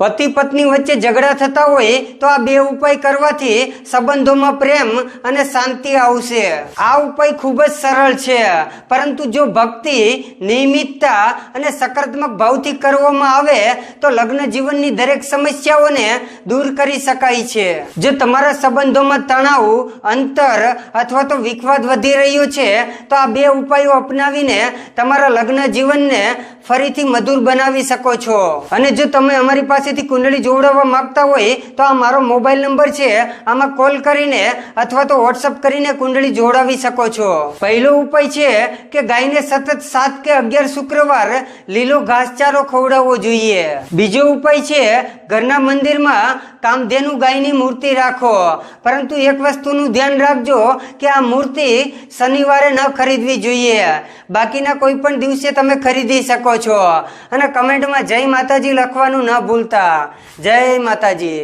પતિ પત્ની વચ્ચે ઝઘડા થતા હોય તો આ બે ઉપાય કરવાથી સંબંધોમાં પ્રેમ અને શાંતિ આવશે. આ ઉપાય ખૂબ જ સરળ છે. પરંતુ જો ભક્તિ, નિયમિતતા અને સકારાત્મક ભાવથી કરવામાં આવે તો લગ્ન જીવનની દરેક સમસ્યાઓને દૂર કરી શકાય છે. જો તમારા સંબંધોમાં તણાવ, અંતર અથવા તો વિખવાદ વધી રહ્યો છે, તો આ બે ઉપાયો અપનાવીને તમારા લગ્ન જીવનને ફરીથી મધુર બનાવી શકો છો. અને જો તમે અમારી પાસેથી કુંડળી જોડાવવા માંગતા હોય તો આ મારો મોબાઈલ નંબર છે. આમાં કોલ કરીને અથવા તો વોટ્સઅપ કરીને કુંડળી જોડાવી શકો છો. પહેલો ઉપાય છે કે ગાયને સતત સાત કે અગિયાર શુક્રવાર લીલો ઘાસચારો ખવડાવવો જોઈએ. બીજો ઉપાય છે ઘરના મંદિરમાં કામધેનુ ગાયની મૂર્તિ રાખો. પરંતુ એક વસ્તુનું ધ્યાન રાખજો કે આ મૂર્તિ શનિવારે ન ખરીદવી જોઈએ. બાકીના કોઈ પણ દિવસે તમે ખરીદી શકો છો. અને કમેન્ટમાં જય માતાજી લખવાનું ન ભૂલતા. જય માતાજી.